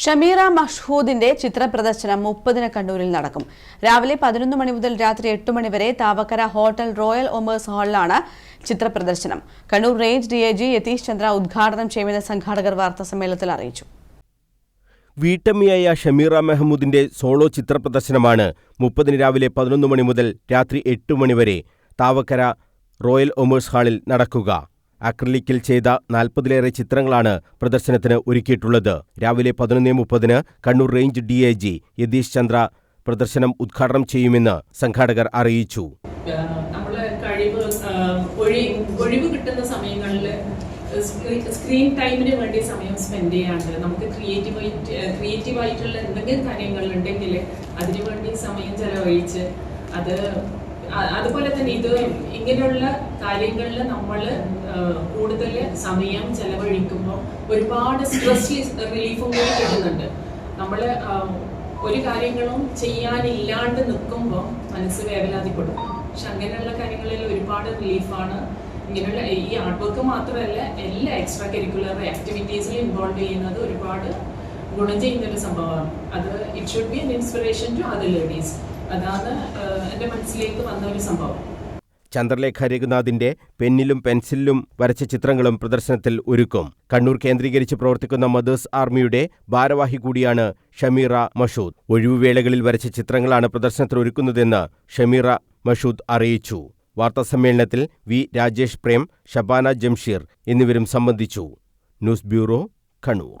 ഷമീറ മഷ്ഹൂദിന്റെ ചിത്രപ്രദർശനം മുപ്പതിന് കണ്ണൂരിൽ നടക്കും. രാവിലെ പതിനൊന്ന് മണി മുതൽ രാത്രി എട്ട് മണി വരെ താവക്കര ഹോട്ടൽ റോയൽ ഒമേഴ്സ് ഹാളിലാണ് ചിത്രപ്രദർശനം. Kannur range D I G Yathish Chandra ഉദ്ഘാടനം ചെയ്യുമെന്ന് സംഘാടകർ വാർത്താസമ്മേളനത്തിൽ അറിയിച്ചു. വീട്ടമ്മയായ ഷമീറ മെഹമ്മൂദിന്റെ സോളോ ചിത്രപ്രദർശനമാണ് മുപ്പതിന് രാവിലെ പതിനൊന്ന് മണി മുതൽ രാത്രി എട്ട് മണി വരെ താവക്കര റോയൽ ഒമേഴ്സ് ഹാളിൽ നടക്കുക. അക്രലിക്കിൽ ചെയ്ത നാൽപ്പതിലേറെ ചിത്രങ്ങളാണ് പ്രദർശനത്തിന് ഒരുക്കിയിട്ടുള്ളത്. രാവിലെ പതിനൊന്ന് മുപ്പതിന് Kannur range D I G Yathish Chandra പ്രദർശനം ഉദ്ഘാടനം ചെയ്യുമെന്ന് സംഘാടകർ അറിയിച്ചു. ഒഴിവ് കിട്ടുന്ന സമയങ്ങളിൽ സ്ക്രീൻ ടൈമിന് വേണ്ടി സമയം സ്പെൻഡ് ചെയ്യാണ്ട് നമുക്ക് ക്രിയേറ്റീവായിട്ട് ക്രിയേറ്റീവായിട്ടുള്ള എന്തെങ്കിലും കാര്യങ്ങളുണ്ടെങ്കിൽ അതിനു വേണ്ടി സമയം ചെലവഴിച്ച് അത് അതുപോലെ തന്നെ ഇത് ഇങ്ങനെയുള്ള കാര്യങ്ങളിൽ നമ്മൾ കൂടുതൽ സമയം ചെലവഴിക്കുമ്പോൾ ഒരുപാട് സ്ട്രെസ് റിലീഫും കൂടി കിട്ടുന്നുണ്ട്. നമ്മൾ ഒരു കാര്യങ്ങളും ചെയ്യാനില്ലാണ്ട് നിൽക്കുമ്പോൾ മനസ്സ് വേവലാതിപ്പെടും. പക്ഷെ അങ്ങനെയുള്ള കാര്യങ്ങളിൽ ഒരുപാട് റിലീഫാണ് ഇങ്ങനെയുള്ള ഈ ആർട്ട് വർക്ക് മാത്രമല്ല എല്ലാ എക്സ്ട്രാ കരിക്കുലർ ആക്ടിവിറ്റീസിൽ ഇൻവോൾവ് ചെയ്യുന്നത് ഒരുപാട് ഗുണം ചെയ്യുന്ന ഒരു സംഭവമാണ്. അത് it should be inspiration to other ladies അതാണ് എന്റെ മനസ്സിലേക്ക് വന്ന ഒരു സംഭവം. ചന്ദ്രലേഖ രഘുനാഥിന്റെ പെന്നിലും പെൻസിലും വരച്ച ചിത്രങ്ങളും പ്രദർശനത്തിൽ ഒരുക്കും. കണ്ണൂർ കേന്ദ്രീകരിച്ച് പ്രവർത്തിക്കുന്ന മദേഴ്സ് ആർമിയുടെ ഭാരവാഹി കൂടിയാണ് ഷമീറ മഷൂദ്. ഒഴിവുവേളകളിൽ വരച്ച ചിത്രങ്ങളാണ് പ്രദർശനത്തിൽ ഒരുക്കുന്നതെന്ന് ഷമീറ മഷൂദ് അറിയിച്ചു. വാർത്താസമ്മേളനത്തിൽ വി രാജേഷ് പ്രേം ഷബാന ജംഷീർ എന്നിവരും സംബന്ധിച്ചു. News bureau Kannur.